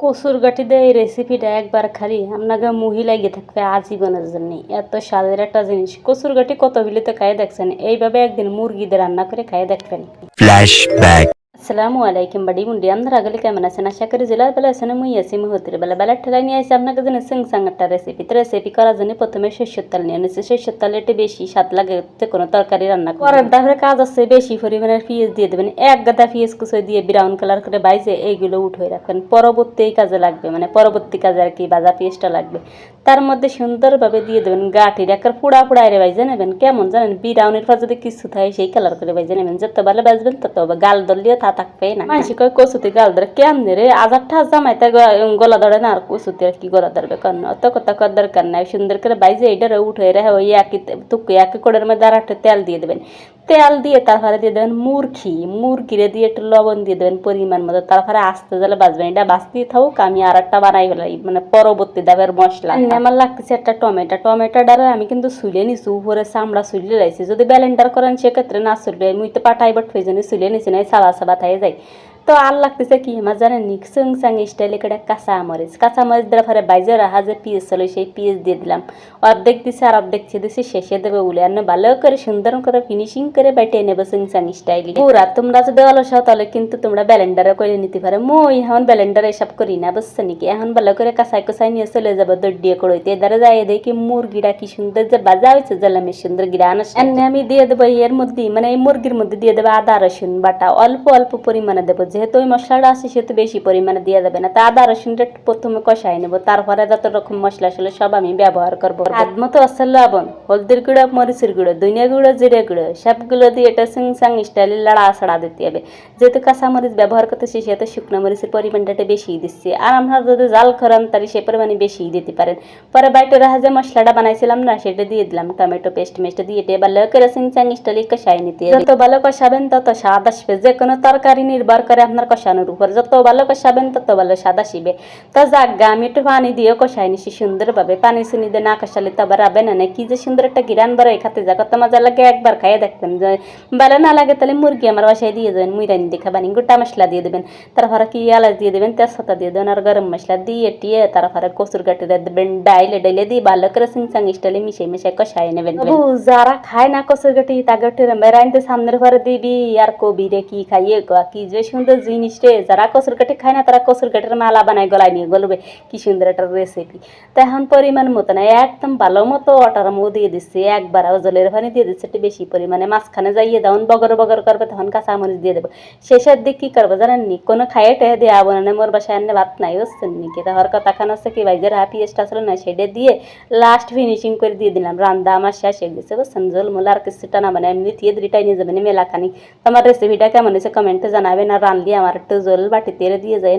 কসুর গাঠি দিয়ে এই রেসিপিটা একবার খালি। আপনাকে মুহি লাগিয়ে থাকবে আজীবনের জন্য। এত স্বাদের একটা জিনিস। কসুর গাঠি কত বিলিতে খাই দেখছেন? এইভাবে একদিন মুরগিদের রান্না করে খাই দেখবেন। আসসালামু আলাইকুম বাড়ি মুন্ডি আপনারা আগলে কেমন আছেন আশা করি জেলার বেলা আছেন মুই আছি মুহূর্তের বেলা বেলার ঠেলাই নিয়ে আসি আপনাকে জন্য সিং সাং একটা রেসিপি তো রেসিপি করার জন্য প্রথমে সর্ষের তেল নিয়ে নিচ্ছি সর্ষের তেল একটু বেশি স্বাদ লাগে যে কোনো তরকারি রান্না করার তারপরে কাজ আছে বেশি পরিমাণে পেঁয়াজ দিয়ে দেবেন এক গাদা পেঁয়াজ কুচো দিয়ে ব্রাউন কালার করে বাইজে এইগুলো উঠে রাখবেন পরবর্তী কাজে লাগবে মানে পরবর্তী কাজে আর কি বাজা পেঁয়াজটা লাগবে তার মধ্যে সুন্দরভাবে দিয়ে দেবেন গাঠির একের পোড়া পুড়া রে বাইজে নেবেন কেমন জানেন বিরাউনের পর যদি কিছু থাকে সেই কালার করে বাইজে নেবেন যত ভালো বাজবেন তত। গাল দলিয়ে তা থাকবে না। মানুষ কয় কচুতে গাল ধরে কেমনে রে? আজার ঠাস জামাইতে গলা ধরে না আর কচুতে আর কি গলা ধরবে কারণ? অত কথা কর দরকার নাই। সুন্দর করে বাইজে এটারে উঠে রে ওই একই তুকু একই কোড়ের মধ্যে আর একটা তেল দিয়ে দেবেন। তেল দিয়ে তারপরে দিয়ে দেবেন মুরখি মুরগিরে দিয়ে একটু লবণ দিয়ে দেবেন পরিমাণ মতো। তারপরে আস্তে জলে বাজবেন এটা বাঁচতেই থাকুক। আমি আর একটা বানাই ফেলাই মানে পরবর্তী দাবের মশলা। আমার লাগতেছে একটা টমেটো। টমেটো ডালে আমি কিন্তু সুলে নিছি, উপরে চামড়া সুলে লাইছি। যদি ব্যালেন্ডার করেন, সেক্ষেত্রে না সুলবে মুই তো পাঠাই বাট ফেজনে সুলে নিছি, না সাবা সাবা থাই যাই। তো আর লাগতেছে কি আমার জানেন নি সুং সাং স্টাইলে করে কাঁচা মরিচ। কাঁচা মরিচ দেওয়ার পরে বাইজে রাহা যে পিস ছিল, সেই পিস দিয়ে দিলাম। অর্ধেক দিছে আর অর্ধেক ছে দিছি, শেষে দেবে উলে। আর ভালো করে সুন্দর করে ফিনিশিং করে বাইটে নেবে সুং সাং স্টাইলে পুরা, তোমরা যদি অলসাও তাহলে কিন্তু তোমরা ব্যালেন্ডারে করে নিতে পারো। মই এখন ব্যালেন্ডারে এসব করি না, বুঝছ নাকি এখন ভালো করে কাঁচাই কষাই নিয়ে চলে যাব দৌড় দিয়ে করইতে এদারে যাই দেখি মুরগিটা কি সুন্দর যে বাজা হয়েছে জ্বালামে সুন্দর গিরা আনা আমি দিয়ে দেবো এর মধ্যে মানে এই মুরগির মধ্যে দিয়ে দেবো আদা রসুন বাটা। অল্প অল্প পরিমাণে দেবো যেহেতু ওই মশলাটা আছে সেহেতু বেশি পরিমাণে দিয়ে দেবে না। তা আদা রসুনটা প্রথমে কষাই নেব তারপরে যত রকম মশলা ছিল সব আমি ব্যবহার করব। হাত মতো আছে লবণ হলদির গুঁড়ো মরিচের গুঁড়ো ধনিয়া গুঁড়ো জিরে গুঁড়ো সবগুলো দিয়ে এটা সিং সাং স্টাইলে লাড়া ছাড়া দিতে হবে। যেহেতু কাঁচা মরিচ ব্যবহার করতেছি সেহেতু শুকনো মরিচের পরিমাণটা একটু বেশি দিচ্ছি। আর আমরা যদি জাল করান তাহলে সে পরিমাণে বেশি দিতে পারেন। পরে বাইটে রাখা যে মশলাটা বানাইছিলাম না সেটা দিয়ে দিলাম টমেটো পেস্ট মেস্ট দিয়ে এটা ভালো করে সিং সাং স্টাইলে কষাই নিতে যত ভালো কষাবেন তত স্বাদ আসবে। যে কোনো তরকারি নির্ভর করে আপনার কষানোর উপর যত ভালো কষাবেন তত ভালো স্বাদ আসবে। তো যাক আমি একটু পানি দিয়ে কষাই নিছি সুন্দরভাবে। পানি শুনি দিয়ে না কষালে তো আবার হবে না কি যে সুন্দর একটা গিরান বড় খাতে যা কত মজা লাগে একবার খাইয়ে দেখবেন। ভালো না লাগে তাহলে মুরগি আমার বাসায় দিয়ে দেবেন মুইরানি দিয়ে খাবানি, গোটা মশলা দিয়ে দেবেন। তারপরে কি এলাচ দিয়ে দেবেন, তেজপাতা দিয়ে দেবেন, আর গরম মশলা দিয়ে টিয়ে তারপরে কসুর গাটিরে দেবেন, ডাইলে ডাইলে দিয়ে ভালো করে সিংসাং স্টাইলে মিশে মিশে কষাই নেবেন। যারা খায় না কসুর গাটি তা গাটি মেরাইনতে সামনের ঘরে দিবি, আর কবি রে কি খাইয়ে কি যে সুন্দর জিনিস রে, যারা কসুর গাটি খায় না, তারা কসুর গাটির মালা বানায় গলায় নিয়ে গলবে। কি সুন্দর একটা রেসিপি তো এখন পরিমাণ মতো না, একদম ভালো মতো অটার মো দিয়ে দিচ্ছি, একবার জলের পানি দিয়ে দিচ্ছি, একটু বেশি পরিমাণে। মাঝখানে যাইয়ে দেওয়ান বগর বগর করবে, তখন কাঁচা দিয়ে দেবো। শেষের দিক কি করব জানেন নি? কোনো খাইয়ে টেয়ে দিয়ে আবো না, মোর বাসায় এনে ভাত নাই, বুঝছেন নি? কি তাহলে কথা খান হচ্ছে কি, ভাইজের হ্যাপি এসটা ছিল না, সেটা দিয়ে লাস্ট ফিনিশিং করে দিয়ে দিলাম। রান্দা আমার শেষ হয়ে গেছে, বুঝছেন? জল মোলা আর কিছুটা না মানে এমনি দিয়ে দিটাই নিয়ে যাবেন মেলাখানি। তোমার রেসিপিটা কেমন হয়েছে কমেন্টে জানাবেন, আর রানলি আমার একটু জল বাটিতে দিয়ে যায়